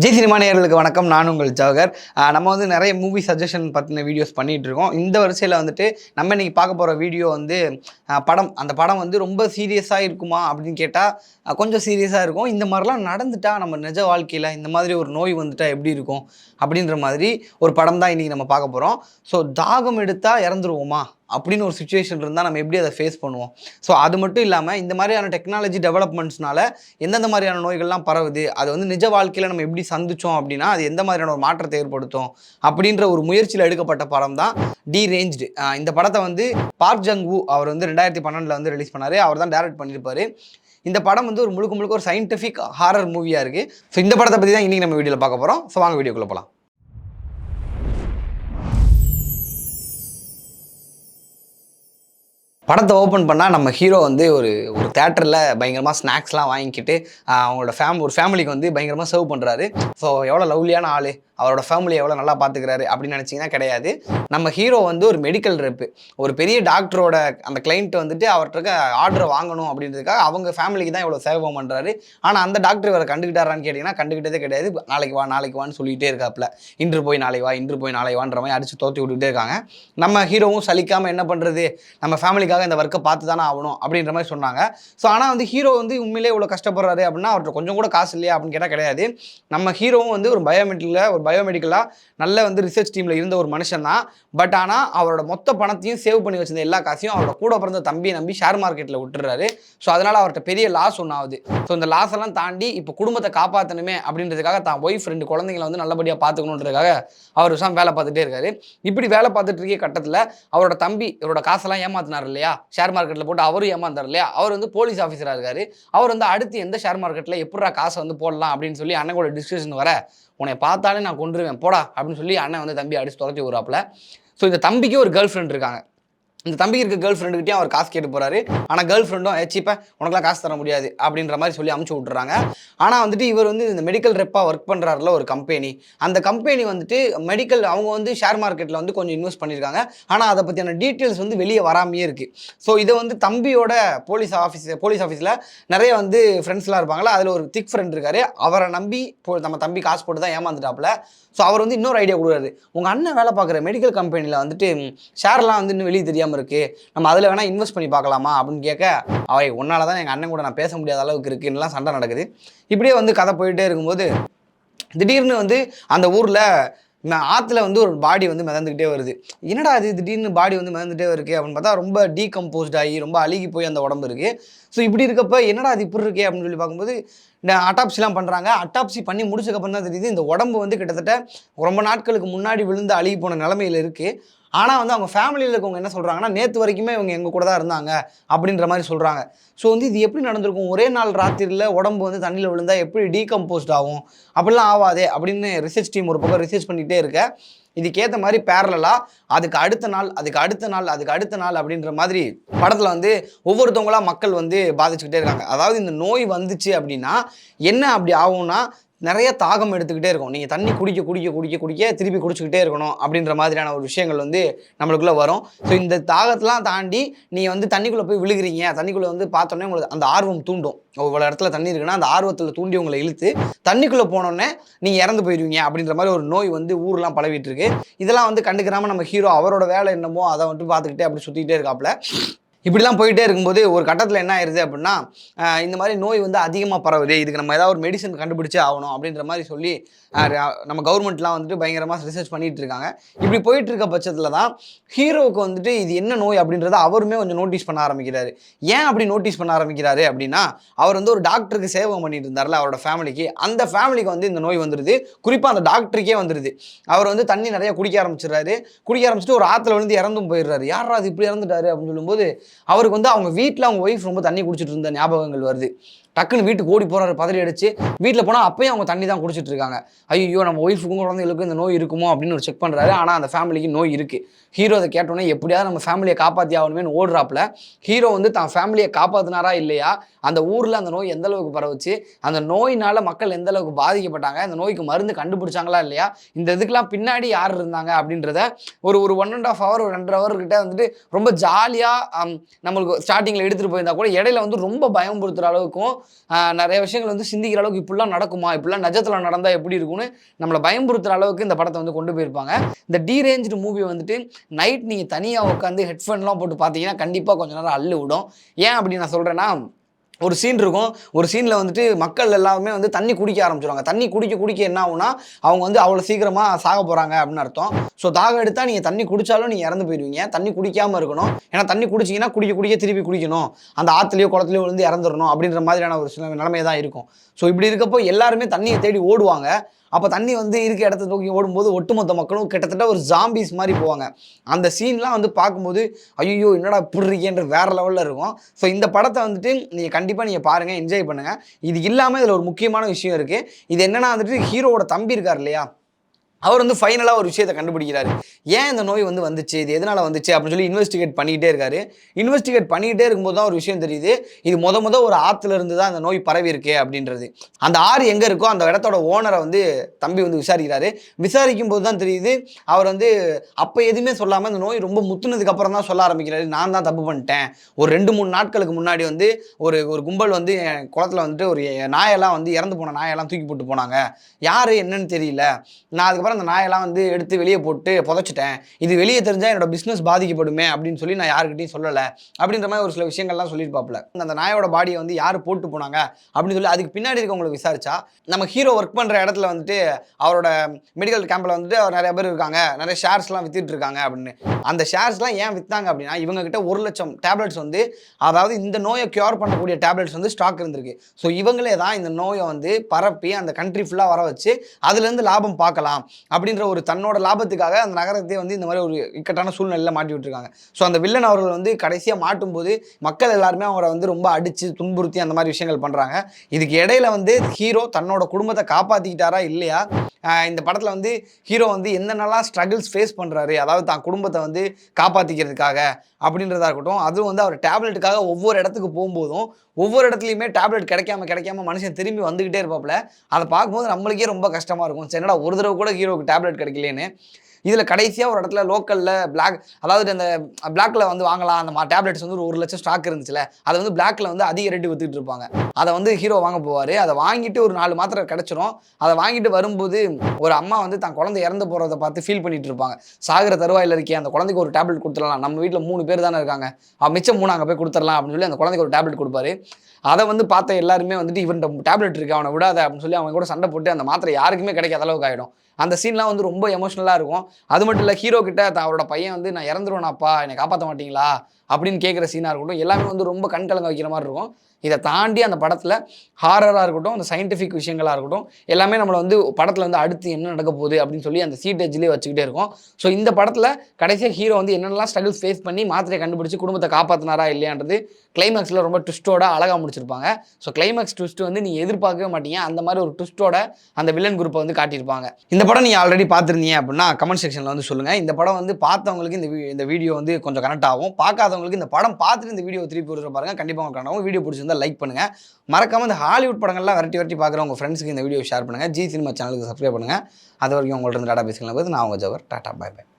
Jai cinema நேர்களுக்கு வணக்கம். நான் உங்கள் ஜவஹர். நம்ம வந்து நிறைய மூவி சஜஷன் பற்றின வீடியோஸ் பண்ணிகிட்டு இருக்கோம். இந்த வரிசையில் வந்துட்டு நம்ம இன்னைக்கு பார்க்க போகிற வீடியோ வந்து படம். அந்த படம் வந்து ரொம்ப சீரியஸாக இருக்குமா அப்படின்னு கேட்டால் கொஞ்சம் சீரியஸாக இருக்கும். இந்த மாதிரிலாம் நடந்துட்டா நம்ம நிஜ வாழ்க்கையில் இந்த மாதிரி ஒரு நோய் வந்துட்டா எப்படி இருக்கும்? அப்படின்ற மாதிரி ஒரு படம் தான் இன்றைக்கி நம்ம பார்க்க போகிறோம் ஸோ தாகம் எடுத்தால் இறந்துருவோமா? அப்படின்னு ஒரு சுச்சுவேஷன் இருந்தால் நம்ம எப்படி அதை ஃபேஸ் பண்ணுவோம்? ஸோ அது மட்டும் இல்லாமல் இந்த மாதிரியான டெக்னாலஜி டெவலப்மெண்ட்ஸ்னால எந்தெந்த மாதிரியான நோய்கள்லாம் பரவுது? அது வந்து நிஜ வாழ்க்கையில் நம்ம எப்படி சந்திச்சோம் அப்படின்னா அது எந்த மாதிரியான ஒரு மாற்றத்தை ஏற்படுத்தும்? அப்படின்ற ஒரு முயற்சியில் எடுக்கப்பட்ட படம் தான் டி ரேஞ்ச்டு இந்த படத்தை வந்து பார்க் ஜங் வு அவர் வந்து ரெண்டாயிரத்தி பன்னெண்டில் வந்து ரிலீஸ் பண்ணார். அவர் தான் டைரக்ட் பண்ணியிருப்பாரு. இந்த படம் வந்து ஒரு முழுக்க முழுக்க ஒரு சயின்டிஃபிக் ஹாரர் மூவியாக இருக்குது ஸோ இந்த படத்தை பற்றி தான் இன்றைக்கி நம்ம வீடியோவில் பார்க்க போகிறோம் ஸோ வாங்க வீடியோக்குள்ளே போகலாம் படத்தை ஓப்பன் பண்ணால் நம்ம ஹீரோ வந்து ஒரு ஒரு தேட்டரில் பயங்கரமாக ஸ்நாக்ஸ்லாம் வாங்கிக்கிட்டு அவங்களோட ஃபேம் ஒரு ஃபேமிலிக்கு வந்து பயங்கரமாக சர்வ் பண்ணுறாரு ஸோ எவ்வளோ லவ்லியான ஆள். அவரோட ஃபேமிலியை எவ்வளோ நல்லா பார்த்துக்கிறாரு அப்படின்னு நினச்சிங்கன்னா கிடையாது. நம்ம ஹீரோ வந்து ஒரு மெடிக்கல் ரெப்பு ஒரு பெரிய டாக்டரோட அந்த கிளைண்ட் வந்துட்டு அவர்கிட்ட ஆர்டரை வாங்கணும் அப்படின்றதுக்காக அவங்க ஃபேமிலிக்கு தான் இவ்வளோ சேவை பண்ணுறாரு ஆனால் அந்த டாக்டர் இவரை கண்டுக்கிட்டாரான்னு கேட்டிங்கன்னா கண்டுக்கிட்டதே கிடையாது. நாளைக்கு வா நாளைக்கு வான்னு சொல்லிகிட்டே இருக்காப்புல. இன்று போய் நாளை வா இன்று போய் நாளை வான்ற மாதிரி அடித்து தோற்றி விட்டுட்டே இருக்காங்க. நம்ம ஹீரோவும் சலிக்காமல் என்ன பண்ணுறது நம்ம ஃபேமிலிக்காக இந்த ஒர்க்கை பார்த்து தானே ஆகணும் அப்படின்ற மாதிரி சொன்னாங்க. ஸோ ஆனால் வந்து ஹீரோ வந்து உண்மையிலே இவ்வளோ கஷ்டப்படுறாரு அப்படின்னா அவர்கிட்ட கொஞ்சம் கூட காசு இல்லையா அப்படின்னு கேட்டால் கிடையாது. நம்ம ஹீரோவும் வந்து ஒரு பயோமெட்ரிக்கில் ஒரு பயோமெடிக்கலாக நல்ல வந்து ரிசர்ச் டீமில் இருந்த ஒரு மனுஷன் தான். பட் ஆனால் அவரோட மொத்த பணத்தையும் சேவ் பண்ணி வச்சிருந்த எல்லா காசையும் அவரோட கூட பிறந்த தம்பியை நம்பி ஷேர் மார்க்கெட்டில் விட்டுறாரு. ஸோ அதனால் அவர்கிட்ட பெரிய லாஸ் ஒன்று ஆகுது. ஸோ இந்த லாஸ் எல்லாம் தாண்டி இப்போ குடும்பத்தை காப்பாற்றணுமே அப்படின்றதுக்காக தான் ஒய்ஃப் ரெண்டு குழந்தைங்களை வந்து நல்லபடியாக பார்த்துக்கணுன்றதுக்காக அவர் விஷயம் வேலை பார்த்துட்டே இருக்காரு. இப்படி வேலை பார்த்துட்டு இருக்க கட்டத்தில் அவரோட தம்பி இவரோட காசெல்லாம் ஏமாத்தினார் இல்லையா? ஷேர் மார்க்கெட்டில் போட்டு அவரும் ஏமாந்தார் இல்லையா? அவர் வந்து போலீஸ் ஆஃபீஸராக இருக்காரு. அவர் வந்து அடுத்து எந்த ஷேர் மார்க்கெட்டில் எப்படா காசை வந்து போடலாம் அப்படின்னு சொல்லி அண்ணன் கூட டிஸ்கஷன் வர உன்னை பார்த்தாலே நான் கொண்டுருவேன் போடா அப்படின்னு சொல்லி அண்ணன் வந்து தம்பி அடிச்சு துரத்தி விடுறாப்புல. ஸோ இந்த தம்பிக்கு ஒரு கேர்ள் ஃப்ரெண்ட் இருக்காங்க. இந்த தம்பிக்கு இருக்க கேர்ள் ஃப்ரெண்டுக்கிட்டே அவர் காசு கேட்டு போறாரு. ஆனால் கேர்ள் ஃப்ரெண்டும் ஏச்சிப்பா உனக்குலாம் காசு தர முடியாது. அப்படின்ற மாதிரி சொல்லி அமுச்சு விட்றாங்க ஆனால் வந்துட்டு இவர் வந்து இந்த மெடிக்கல் ரெப்பாக ஒர்க் பண்ணுறாருல ஒரு கம்பெனி அந்த கம்பெனி வந்துட்டு மெடிக்கல் அவங்க வந்து ஷேர் மார்க்கெட்டில் வந்து கொஞ்சம் இன்வெஸ்ட் பண்ணியிருக்காங்க ஆனால் அதை பற்றியான டீட்டெயில்ஸ் வந்து வெளியே வராமையே இருக்குது ஸோ இதை வந்து தம்பியோட போலீஸ் ஆஃபீஸ் போலீஸ் ஆஃபீஸில் நிறைய வந்து ஃப்ரெண்ட்ஸ்லாம் இருப்பாங்களா அதில் ஒரு திக் ஃப்ரெண்ட் இருக்காரு. அவரை நம்பி போ நம்ம தம்பி காசு போட்டு தான் ஏமாந்துட்டாப்புல. ஸோ அவர் வந்து இன்னொரு ஐடியா கொடுக்குறாரு. உங்கள் அண்ணன் வேலை பார்க்குற மெடிக்கல் கம்பெனியில் வந்துட்டு ஷேர்லாம் வந்து இன்னும் வெளியே தெரியாமல் இருக்குது நம்ம அதில் வேணால் இன்வெஸ்ட் பண்ணி பார்க்கலாமா அப்படின்னு கேட்க அவை உன்னால தான் எங்கள் அண்ணன் கூட நான் பேச முடியாத அளவுக்கு இருக்குன்னுலாம் சண்டை நடக்குது. இப்படியே வந்து கதை போயிட்டே இருக்கும்போது திடீர்னு வந்து அந்த ஊரில் ஆற்றுல வந்து ஒரு பாடி வந்து மிதந்துக்கிட்டே வருது. என்னடா அது திடீர்னு பாடி வந்து மிதந்துகிட்டே இருக்குது அப்படின்னு பார்த்தா ரொம்ப டீகம்போஸ்ட் ஆகி ரொம்ப அழுகி போய் அந்த உடம்பு இருக்குது ஸோ இப்படி இருக்கப்போ என்னடா அது இப்படி இருக்கே? அப்படின்னு சொல்லி பார்க்கும்போது இந்த அட்டாப்சிலாம் பண்ணுறாங்க அட்டாப்சி பண்ணி முடிச்சக்கப்புறம் தான் தெரியுது இந்த உடம்பு வந்து கிட்டத்தட்ட ரொம்ப நாட்களுக்கு முன்னாடி விழுந்து அழுகி போன நிலமையில் இருக்குது ஆனால் வந்து அவங்க ஃபேமிலியில் இருக்கவங்க என்ன சொல்கிறாங்கன்னா நேற்று வரைக்குமே இவங்க எங்கள் கூட தான் இருந்தாங்க அப்படின்ற மாதிரி சொல்கிறாங்க ஸோ வந்து இது எப்படி நடந்திருக்கும்? ஒரே நாள் ராத்திரியில் உடம்பு வந்து தண்ணியில் விழுந்தால் எப்படி டீகம்போஸ்ட் ஆகும்? அப்படிலாம் ஆகாதே அப்படின்னு ரிசர்ச் டீம் ஒரு பக்கம் ரிசர்ச் பண்ணிகிட்டே இருக்க. இதுக்கேற்ற மாதிரி பேரலாக அதுக்கு அடுத்த நாள் அதுக்கு அடுத்த நாள் அதுக்கு அடுத்த நாள் அப்படின்ற மாதிரி படத்தில் வந்து ஒவ்வொருத்தவங்களா மக்கள் வந்து பாதிச்சுக்கிட்டே இருக்காங்க. அதாவது இந்த நோய் வந்துச்சு அப்படின்னா என்ன அப்படி ஆகும்னா நிறைய தாகம் எடுத்துக்கிட்டே இருக்கும் நீங்கள் தண்ணி குடிக்க குடிக்க குடிக்க குடிக்க திருப்பி குடிச்சிக்கிட்டே இருக்கணும் அப்படின்ற மாதிரியான ஒரு விஷயங்கள் வந்து நம்மளுக்குள்ளே வரும். ஸோ இந்த தாகத்தெலாம் தாண்டி நீங்கள் வந்து தண்ணிக்குள்ளே போய் விழுகிறீங்க. தண்ணிக்குள்ளே வந்து பார்த்தோன்னே உங்களுக்கு அந்த ஆர்வம் தூண்டும். இவ்வளோ இடத்துல தண்ணி இருக்குன்னா அந்த ஆர்வத்தில் தூண்டி உங்களை இழுத்து தண்ணிக்குள்ளே போனோடனே நீங்கள் இறந்து போயிடுவீங்க அப்படின்ற மாதிரி ஒரு நோய் வந்து ஊரெலாம் பழவிட்டு இருக்கு. இதெல்லாம் வந்து கண்டுக்கிறாமல் நம்ம ஹீரோ அவரோட வேலை என்னமோ அதை வந்துட்டு பார்த்துக்கிட்டே அப்படி சுற்றிக்கிட்டே இருக்காப்புல. இப்படிலாம் போயிட்டே இருக்கும்போது ஒரு கட்டத்தில் என்ன ஆயிருது அப்படின்னா இந்த மாதிரி நோய் வந்து அதிகமாக பரவுது இதுக்கு நம்ம ஏதாவது ஒரு மெடிசன் கண்டுபிடிச்சே ஆகணும் அப்படின்ற மாதிரி சொல்லி நம்ம கவர்மெண்ட்லாம் வந்துட்டு பயங்கரமாக ரிசர்ச் பண்ணிட்டு இருக்காங்க. இப்படி போயிட்டு இருக்க பட்சத்தில் தான் ஹீரோவுக்கு வந்துட்டு இது என்ன நோய் அப்படின்றத அவருமே கொஞ்சம் நோட்டீஸ் பண்ண ஆரம்பிக்கிறாரு. ஏன் அப்படி நோட்டீஸ் பண்ண ஆரம்பிக்கிறாரு அப்படின்னா அவர் வந்து ஒரு டாக்டருக்கு சேவை பண்ணிட்டு இருந்தார்ல அவரோட ஃபேமிலிக்கு அந்த ஃபேமிலிக்கு வந்து இந்த நோய் வந்துடுது குறிப்பாக அந்த டாக்டருக்கே வந்துடுது அவர் வந்து தண்ணி நிறைய குடிக்க ஆரம்பிச்சிடுறாரு. குடிக்க ஆரம்பிச்சுட்டு ஒரு ஆற்றுல விழுந்து இறந்தும் போயிடுறாரு. யாரா அது இப்படி இறந்துட்டாரு? அப்படின்னு சொல்லும்போது அவருக்கு வந்து அவங்க வீட்டில் அவங்க ஒய்ஃப் ரொம்ப தண்ணி குடிச்சிட்டு இருந்த ஞாபகங்கள் வருது. டக்குன்னு வீட்டுக்கு ஓடி போகிறாரு பதறி அடிச்சு. வீட்டில் போனால் அப்பயும் அவங்க தண்ணி தான் குடிச்சிட்டு இருக்காங்க ஐயோ நம்ம ஒய்ஃபுக்கும் குழந்தைகளுக்கும் இந்த நோய் இருக்குமோ அப்படின்னு ஒரு செக் பண்ணுறாரு ஆனால் அந்த ஃபேமிலிக்கு நோய் இருக்குது ஹீரோ அதை கேட்டோன்னே எப்படியாவது நம்ம ஃபேமிலியை காப்பாற்றி ஆகணுமேனு ஓடுறாப்புல. ஹீரோ வந்து தான் ஃபேமிலியை காப்பாற்றினாரா இல்லையா? அந்த ஊரில் அந்த நோய் எந்த அளவுக்கு பரவுச்சு? அந்த நோயினால் மக்கள் எந்த அளவுக்கு பாதிக்கப்பட்டாங்க? அந்த நோய்க்கு மருந்து கண்டுபிடிச்சாங்களா இல்லையா? இந்த இதுக்கெல்லாம் பின்னாடி யார் இருந்தாங்க அப்படின்றத ஒரு ஒரு ஒன் அண்ட் ஆஃப் ஹவர் ஒரு ரெண்டரை ஹவர் கிட்ட வந்துட்டு ரொம்ப ஜாலியாக நம்மளுக்கு ஸ்டார்டிங்கில் எடுத்துகிட்டு போயிருந்தா கூட இடையில வந்து ரொம்ப பயம்படுத்துகிற அளவுக்கும் நிறைய விஷயங்கள் வந்து சிந்திக்கிற அளவுக்கு இப்படிலாம் நடக்குமா? இப்படிலாம் நஜத்தில் நடந்தால் எப்படி இருக்கும்னு நம்மளை பயம்புறுத்துகிற அளவுக்கு இந்த படத்தை வந்து கொண்டு போயிருப்பாங்க. இந்த டீரேஞ்சு மூவி வந்துட்டு நைட் நீங்கள் தனியாக உட்காந்து ஹெட்ஃபோன்லாம் போட்டு பார்த்தீங்கன்னா கண்டிப்பாக கொஞ்ச நேரம் அள்ளு விடும் ஏன் அப்படி நான் சொல்கிறேன்னா ஒரு சீன் இருக்கும். ஒரு சீனில் வந்துட்டு மக்கள் எல்லாருமே வந்து தண்ணி குடிக்க ஆரம்பிச்சிருவாங்க. தண்ணி குடிக்க குடிக்க என்ன ஆகும்னா அவங்க வந்து அவ்வளோ சீக்கிரமாக சாக போகிறாங்க அப்படின்னு அர்த்தம். ஸோ தாகம் எடுத்தால் நீங்கள் தண்ணி குடித்தாலும் நீங்கள் இறந்து போயிடுவீங்க தண்ணி குடிக்காமல் இருக்கணும். ஏன்னா தண்ணி குடிச்சிங்கன்னா குடிக்க குடிக்க திருப்பி குடிக்கணும். அந்த ஆற்றுலையோ குளத்துலையோ விழுந்து இறந்துடணும் அப்படின்ற மாதிரியான ஒரு சில நிலைமை தான் இருக்கும். ஸோ இப்படி இருக்கப்போ எல்லாருமே தண்ணியை தேடி ஓடுவாங்க. அப்போ தண்ணி வந்து இருக்க இடத்த நோக்கி ஓடும்போது ஒட்டுமொத்த மக்களும் கிட்டத்தட்ட ஒரு ஜாம்பிஸ் மாதிரி போவாங்க. அந்த சீன்லாம் வந்து பார்க்கும்போது ஐயோ என்னடா இப்படி இருக்கேன்ற லெவலில் இருக்கும். ஸோ இந்த படத்தை வந்துட்டு நீங்கள் கண்டிப்பாக நீங்கள் பாருங்கள் என்ஜாய் பண்ணுங்கள் இது இல்லாமல் இதில் ஒரு முக்கியமான விஷயம் இருக்குது இது என்னென்னா வந்துட்டு ஹீரோவோட தம்பி இருக்கார் இல்லையா? அவர் வந்து ஃபைனலாக ஒரு விஷயத்தை கண்டுபிடிக்கிறாரு. ஏன் இந்த நோய் வந்து வந்துச்சு? இது எதனால் வந்துச்சு? அப்படின்னு சொல்லி இன்வெஸ்டிகேட் பண்ணிக்கிட்டே இருக்காரு. இன்வெஸ்டிகேட் பண்ணிக்கிட்டே இருக்கும்போது தான் ஒரு விஷயம் தெரியுது. இது முத முத ஒரு ஆற்றுல இருந்து தான் அந்த நோய் பரவி இருக்கே அப்படின்றது. அந்த ஆறு எங்கே இருக்கோ அந்த இடத்தோட ஓனரை வந்து தம்பி வந்து விசாரிக்கிறாரு. விசாரிக்கும் போது தான் தெரியுது அவர் வந்து அப்போ எதுவுமே சொல்லாமல் அந்த நோய் ரொம்ப முத்துனதுக்கு அப்புறம் தான் சொல்ல ஆரம்பிக்கிறாரு. நான் தான் தப்பு பண்ணிட்டேன். ஒரு ரெண்டு மூணு நாட்களுக்கு முன்னாடி வந்து ஒரு ஒரு கும்பல் வந்து என் குளத்துல வந்துட்டு ஒரு நாயெல்லாம் வந்து இறந்து போன நாயெல்லாம் தூக்கி போட்டு போனாங்க. யார் என்னன்னு தெரியல. நான் அதுக்கப்புறம் அந்த நாயெல்லாம் வந்து எடுத்து வெளியே போட்டு புதைச்சிட்டேன். இது வெளியே தெரிஞ்சால் என்னோட பிஸ்னஸ் பாதிக்கப்படுமே அப்படின்னு சொல்லி நான் யாருக்கிட்டையும் சொல்லலை. அப்படின்ற மாதிரி ஒரு சில விஷயங்கள்லாம் சொல்லியிருப்பாப்புல. அந்த நாயோட பாடியை வந்து யார் போட்டு போனாங்க அப்படின்னு சொல்லி அதுக்கு பின்னாடி இருக்கவங்களுக்கு விசாரிச்சா நம்ம ஹீரோ ஒர்க் பண்ணுற இடத்துல வந்துட்டு அவரோட மெடிக்கல் கேம்பில் வந்துட்டு அவர் நிறைய பேர் இருக்காங்க. நிறைய ஷேர்ஸ்லாம் வித்துட்டு இருக்காங்க அப்படின்னு. அந்த ஷேர்ஸ்லாம் ஏன் வித்தாங்க அப்படின்னா இவங்ககிட்ட ஒரு லட்சம் டேப்லெட்ஸ் வந்து அதாவது இந்த நோயை க்யூர் பண்ணக்கூடிய டேப்லெட்ஸ் வந்து ஸ்டாக் இருந்திருக்கு. ஸோ இவங்களே தான் இந்த நோயை வந்து பரப்பி அந்த கண்ட்ரி ஃபுல்லாக வர வச்சு அதுலேருந்து லாபம் பார்க்கலாம். அப்படின்ற ஒரு தன்னோட லாபத்துக்காக அந்த நகரத்தை வந்து இந்த மாதிரி ஒரு இக்கட்டான சூழ்நிலையில் மாட்டி விட்டுருக்காங்க. ஸோ அந்த வில்லன் அவர்கள் வந்து கடைசியாக மாட்டும்போது மக்கள் எல்லாருமே அவரை வந்து ரொம்ப அடித்து துன்புறுத்தி அந்த மாதிரி விஷயங்கள் பண்ணுறாங்க இதுக்கு இடையில வந்து ஹீரோ தன்னோட குடும்பத்தை காப்பாற்றிக்கிட்டாரா இல்லையா? இந்த படத்தில் வந்து ஹீரோ வந்து என்னென்னலாம் ஸ்ட்ரகிள்ஸ் ஃபேஸ் பண்ணுறாரு அதாவது தான் குடும்பத்தை வந்து காப்பாற்றிக்கிறதுக்காக அப்படின்றதா இருக்கட்டும் அதுவும் வந்து அவர் டேப்லெட்டுக்காக ஒவ்வொரு இடத்துக்கு போகும்போதும் ஒவ்வொரு இடத்துலையுமே டேப்லெட் கிடைக்காம கிடைக்காம மனுஷன் திரும்பி வந்துக்கிட்டே இருப்பாப்புல. அதை பார்க்கும்போது நம்மளுக்கே ரொம்ப கஷ்டமாக இருக்கும். சரி என்னடா ஒரு தடவை கூட ஹீரோவுக்கு டேப்லெட் கிடைக்கலேன்னு இதில் கடைசியாக ஒரு இடத்துல லோக்கலில் பிளாக் அதாவது அந்த பிளாக்ல வந்து வாங்கலாம் அந்த டேப்லெட்ஸ் வந்து ஒரு ஒரு லட்சம் ஸ்டாக் இருந்துச்சுல அதை வந்து பிளாக்ல வந்து அதிக ரேட்டு வித்துட்டு இருப்பாங்க. அதை வந்து ஹீரோ வாங்க போவார். அதை வாங்கிட்டு ஒரு நாலு மாத்திரை கிடச்சிரும். அதை வாங்கிட்டு வரும்போது ஒரு அம்மா வந்து தான் குழந்தை இறந்து போகிறத பார்த்து ஃபீல் பண்ணிட்டு இருப்பாங்க. சாகிற தருவாயில் இருக்கே அந்த குழந்தைக்கு ஒரு டேப்லெட் கொடுத்துடலாம். நம்ம வீட்டில் மூணு பேர் தானே இருக்காங்க. அவன் மிச்சம் மூணு அங்கே போய் கொடுத்துடலாம் அப்படின்னு சொல்லி அந்த குழந்தைக்கு ஒரு டேப்லெட் கொடுப்பாரு. அதை வந்து பார்த்த எல்லாருமே வந்துட்டு இவன் டேப்லெட் இருக்கு அவனை விடாத அப்படின்னு சொல்லி அவங்க கூட சண்டை போட்டு அந்த மாத்திரை யாருக்குமே கிடைக்காத அளவுக்கு ஆகிடும் அந்த சீன்லாம் வந்து ரொம்ப எமோஷனலாக இருக்கும். அது மட்டும் இல்லை ஹீரோ கிட்ட அவரோட பையன் வந்து நான் இறந்துருவேனாப்பா என்னை காப்பாற்ற மாட்டீங்களா? அப்படின்னு கேட்குற சீனாக இருக்கட்டும் எல்லாமே வந்து ரொம்ப கண் கலங்க வைக்கிற மாதிரி இருக்கும். இதை தாண்டி அந்த படத்தில் ஹாரராக இருக்கட்டும் அந்த சயின்டிஃபிக் விஷயங்களாக இருக்கட்டும் எல்லாமே நம்மளை வந்து படத்தில் வந்து அடுத்து என்ன நடக்க போகுது அப்படின்னு சொல்லி அந்த சீட் எஜ்லேயே வச்சுக்கிட்டே இருக்கும். ஸோ இந்த படத்தில் கடைசியாக ஹீரோ வந்து என்னென்னலாம் ஸ்ட்ரகிள்ஸ் ஃபேஸ் பண்ணி மாத்திரையை கண்டுபிடிச்சி குடும்பத்தை காப்பாற்றினாரா இல்லையான்றது கிளைமேக்ஸில் ரொம்ப ட்விஸ்ட்டோட அழகாக முடிச்சிருப்பாங்க. ஸோ கிளைமேக்ஸ் ட்விஸ்ட் வந்து நீங்கள் எதிர்பார்க்கவே மாட்டீங்க. அந்த மாதிரி ஒரு ட்விஸ்ட்டோட அந்த வில்லன் குரூப்பை வந்து காட்டியிருப்பாங்க. இந்த படம் நீங்கள் ஆல்ரெடி பார்த்துருந்தீங்க அப்படின்னா கமெண்ட் செக்ஷனில் வந்து சொல்லுங்கள் இந்த படம் வந்து பார்த்தவங்களுக்கு இந்த வீ- இந்த வீடியோ வந்து கொஞ்சம் கனெக்ட் ஆகும். பார்க்காதவங்க பார்க்காதவங்களுக்கு இந்த படம் பார்த்துட்டு இந்த வீடியோ திருப்பி விடுற பாருங்க. கண்டிப்பாக உங்களுக்கு காணவும் வீடியோ பிடிச்சிருந்தா லைக் பண்ணுங்கள் மறக்காம இந்த ஹாலிவுட் படங்கள்லாம் வரட்டி வரட்டி பார்க்குற உங்கள் ஃப்ரெண்ட்ஸுக்கு இந்த வீடியோ ஷேர் பண்ணுங்கள் ஜி சினிமா சேனலுக்கு சப்ஸ்கிரைப் பண்ணுங்கள் அது வரைக்கும் உங்கள்ட்ட இருந்து டாடா பேசிக்கலாம் போது நான் உங்கள் ஜவர் டாடா பை பை